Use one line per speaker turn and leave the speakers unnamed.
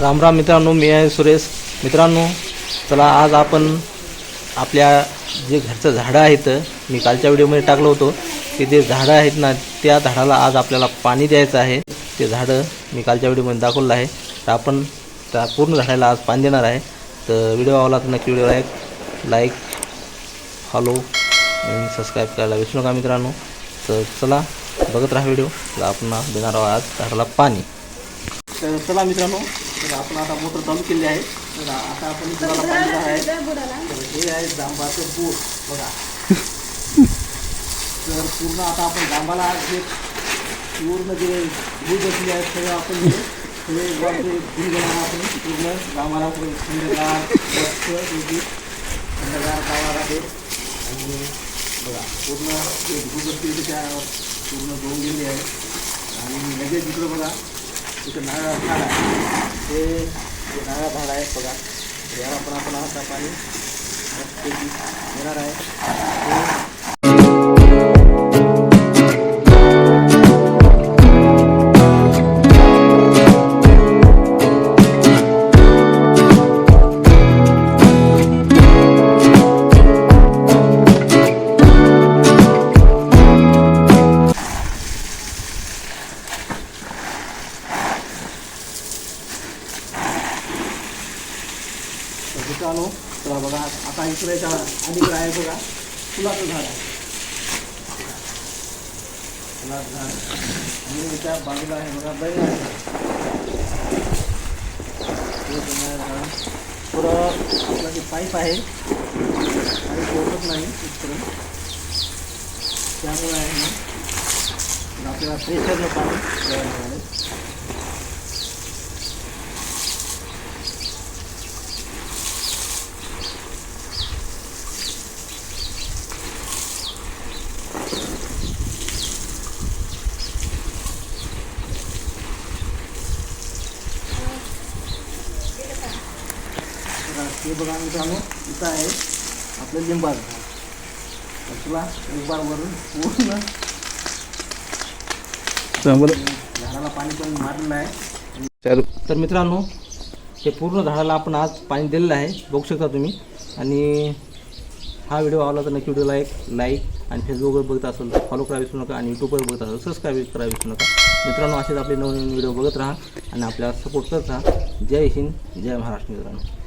राम राम मित्रांनो मी आहे सुरेश. मित्रांनो चला आज आपण आपल्या जे घरचं झाडं आहेत मी कालच्या व्हिडिओमध्ये टाकलं होतो की जे झाडं आहेत ना त्या झाडाला आज आपल्याला पाणी द्यायचं आहे. ते झाडं मी कालच्या व्हिडिओमध्ये दाखवलं आहे. तर आपण त्या पूर्ण झाडाला आज पाणी देणार आहे. तर व्हिडिओ आवडला तर नक्की व्हिडिओ लाईक लाईक फॉलो आणि सबस्क्राईब करायला विसरू नका मित्रांनो. तर चला बघत राहा व्हिडिओ. तर आपण देणार आहोत आज झाडाला पाणी. तर चला मित्रांनो तर आपण आता मोटर चालू केली आहे. तर आता आपण झाडाला पाणी आहे. तर हे आहे जांबाचं बूट बघा. तर पूर्ण आता आपण जांबाला जे पूर्ण जे भूज असले आहेत सगळं आपण हे सगळे वर जे आपण पूर्ण जांबाला थंडगार मस्त थंडगार गावा राहते आणि बघा पूर्ण जे भूज असते ते त्या पूर्ण धुवून गेली आहे. आणि लगेच इकडं बघा. इथं नारळ झाड आहे. ते नारळ झाड आहे बघा. याला पण आपण आता पाणी येणार आहे. मित्रांनो चला बघा आता इकडे अलीकडे आहे बघा फुलाचं झाड आहे फुलाचं झाड आणि याच्या बाजूला आहे बघा बैल आहे हे. पुढं आपलं जे पाईप आहे पाईप पोहोचत नाही इथपर्यंत त्यामुळे आहे ना आपल्याला प्रेशरनं पाणी बघा, हे बघा मित्रांनो इथं आहे आपलं लिंबाचं झाड तर तुला लिंबावरून पूर्ण झाडाला पाणी पण मारलेलं आहे. तर मित्रांनो हे पूर्ण झाडाला आपण आज पाणी दिलेलं आहे बघू शकता तुम्ही. आणि हा व्हिडिओ आवडला तर नक्की व्हिडिओला एक लाईक आणि फेसबुकवर बघत असेल तर फॉलो करायला विसरू नका आणि यूट्यूबवर बघत असेल सबस्क्राईब करायला विसरू नका. मित्रांनो असेच आपले नवीन व्हिडिओ बघत राहा आणि आपल्याला सपोर्ट करत राहा. जय हिंद जय महाराष्ट्र मित्रांनो.